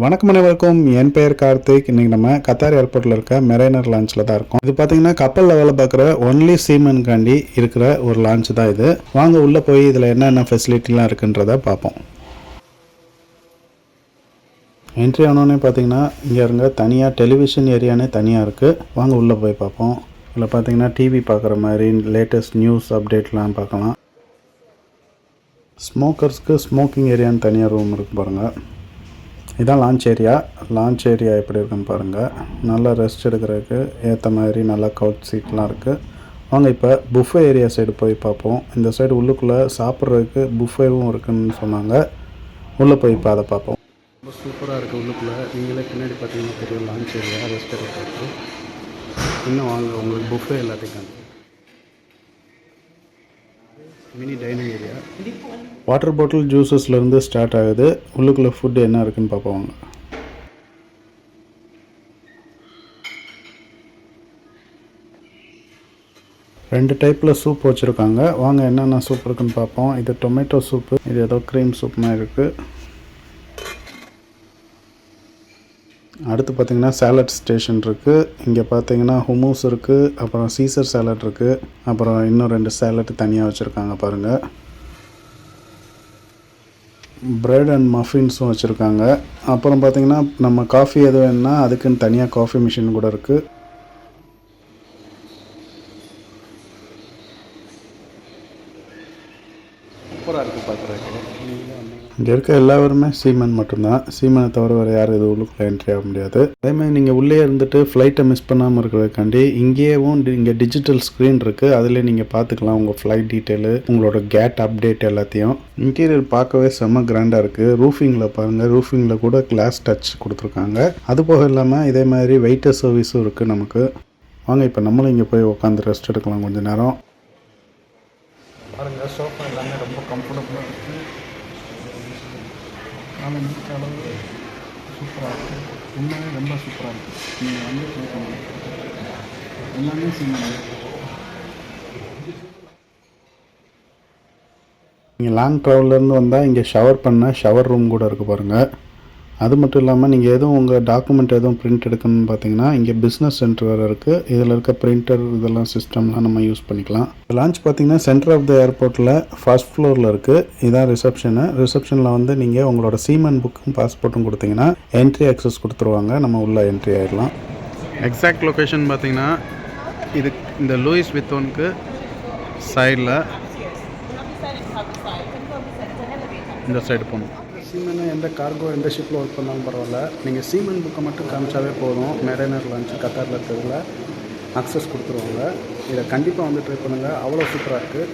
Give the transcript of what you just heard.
வணக்கம் அனைவருக்கும். என் பெயர் கார்த்திக். இன்னைக்கு நம்ம கத்தார் ஏர்போர்ட்டில் இருக்க மெரைனர் லான்ச்சில் தான் இருக்கும். இது பார்த்தீங்கன்னா கப்பலில் வேலை பார்க்குற ஒன்லி சீமன்காண்டி இருக்கிற ஒரு லான்ச் தான் இது. வாங்க உள்ளே போய் இதில் என்னென்ன ஃபெசிலிட்டிலாம் இருக்குன்றத பார்ப்போம் என்ட்ரி ஆனோடனே பார்த்தீங்கன்னா இங்கே இருங்க. தனியாக டெலிவிஷன் ஏரியானே தனியாக இருக்குது வாங்க உள்ளே போய் பார்ப்போம் இதில் பார்த்தீங்கன்னா டிவி பார்க்குற மாதிரி லேட்டஸ்ட் நியூஸ் அப்டேட்லாம் பார்க்கலாம் ஸ்மோக்கர்ஸ்க்கு ஸ்மோக்கிங் ஏரியான்னு தனியாக ரூம் இருக்கு பாருங்கள் இதான் லான்ச் ஏரியா லான்ச் ஏரியா எப்படி இருக்குன்னு பாருங்கள் நல்லா ரெஸ்ட் எடுக்கிறதுக்கு ஏற்ற மாதிரி நல்லா கவுச் சீட்லாம் இருக்குது வாங்க இப்போ புஃபே ஏரியா சைடு போய் பார்ப்போம். இந்த சைடு உள்ளுக்குள்ளே சாப்பிட்றதுக்கு புஃபேவும் இருக்குதுன்னு சொன்னாங்க. உள்ளே போய் இப்போ அதை பார்ப்போம். ரொம்ப சூப்பராக இருக்குது உள்ளுக்குள்ளே. நீங்களே பின்னாடி பார்த்தீங்கன்னா தெரியும் லான்ச் ஏரியா ரெஸ்ட் எடுக்கிறதுக்கு. இன்னும் வாங்க உங்களுக்கு புஃபே எல்லாத்தையும் mini dining area water bottle ஜூஸஸ்லேருந்து start ஆகுது. உள்ளுக்குள்ளே ஃபுட் என்ன இருக்குன்னு பார்ப்போம் ரெண்டு டைப்பில் சூப் வச்சுருக்காங்க. வாங்க என்னென்ன சூப் இருக்குன்னு பார்ப்போம். இது டொமேட்டோ சூப்பு இது ஏதோ க்ரீம் சூப் மாதிரி இருக்குது அடுத்து பார்த்தீங்கன்னா சேலட் ஸ்டேஷன் இருக்குது இங்கே பார்த்தீங்கன்னா ஹுமூஸ் இருக்குது அப்புறம் சீசர் சேலட் இருக்குது அப்புறம் இன்னும் ரெண்டு சேலட் தனியாக வச்சுருக்காங்க பாருங்கள் பிரெட் அண்ட் மஃபின்ஸும் வச்சுருக்காங்க. அப்புறம் பார்த்தீங்கன்னா நம்ம காஃபி எது வேணுன்னா அதுக்குன்னு தனியாக காஃபி மிஷின் கூட இருக்குது சூப்பராக இருக்குது பார்க்குறதுக்கு. இங்கே இருக்க எல்லாருமே சீமன் மட்டும்தான். சீமனை தவிர வேறு யாரும் இது உள்ளுக்குள்ளே என்ட்ரி ஆக முடியாது. அதேமாதிரி நீங்கள் உள்ளே இருந்துட்டு ஃப்ளைட்டை மிஸ் பண்ணாமல் இருக்கிறதுக்காண்டி இங்கேயும் இங்கே டிஜிட்டல் ஸ்க்ரீன் இருக்குது அதிலே நீங்கள் பார்த்துக்கலாம் உங்கள் ஃப்ளைட் டீட்டெயிலு உங்களோட கேட் அப்டேட் எல்லாத்தையும். இன்டீரியர் பார்க்கவே செம்ம கிராண்டாக இருக்குது ரூஃபிங்கில் பாருங்கள் ரூஃபிங்கில் கூட கிளாஸ் டச் கொடுத்துருக்காங்க. அது போக இல்லாமல் இதே மாதிரி வெயிட்டர் சர்வீஸும் இருக்குது நமக்கு. வாங்க இப்போ நம்மளும் இங்கே போய் உட்காந்து ரெஸ்ட் எடுக்கலாம் கொஞ்சம் நேரம். பாருங்கள் சோஃபா எல்லாமே ரொம்ப கம்ஃபர்டபுளாக இருக்குது ஆனால் இந்த அளவு சூப்பராக இருக்குது உண்மையே ரொம்ப சூப்பராக இருக்குது நீங்கள் வந்து ட்ரை பண்ணுங்க. எல்லாமே செய்யணும் நீங்கள் லாங் ட்ராவல்லேருந்து வந்தால் இங்கே ஷவர் பண்ண ஷவர் ரூம் கூட இருக்குது பாருங்கள் அது மட்டும் இல்லாமல் நீங்கள் எதுவும் உங்கள் டாக்குமெண்ட் எதுவும் பிரிண்ட் எடுக்கணும்னு பார்த்தீங்கன்னா இங்கே பிஸ்னஸ் சென்டர் வேறு இருக்குது இதில் இருக்க பிரிண்டர் இதெல்லாம் சிஸ்டம்லாம் நம்ம யூஸ் பண்ணிக்கலாம். லான்ச் பார்த்தீங்கன்னா சென்டர் ஆஃப் த ஏர்போர்ட்டில் ஃபர்ஸ்ட் ஃப்ளோரில் இருக்குது இதான் ரிசப்ஷனு ரிசப்ஷனில் வந்து நீங்கள் உங்களோட சீமன் புக்கும் பாஸ்போர்ட்டும் கொடுத்தீங்கன்னா என்ட்ரி ஆக்சஸ் கொடுத்துருவாங்க. நம்ம உள்ளே என்ட்ரி ஆயிடலாம். எக்ஸாக்ட் லொக்கேஷன் பார்த்தீங்கன்னா இது இந்த லூயிஸ் வித்தோனுக்கு சைடில் இந்த சைடு போகணும். சீமனை எந்த கார்கோ எந்த ஷிப்பில் ஒர்க் பண்ணாலும் பரவாயில்ல. நீங்கள் சீமன் புக்கை மட்டும் காமிச்சாவே போதும். மெரைனர் லான்ச் கத்தாரில் இருக்கிறதுல அக்சஸ் கொடுத்துருவாங்க. இதை கண்டிப்பாக வந்து ட்ரை பண்ணுங்கள் அவ்வளோ சூப்பராக இருக்குது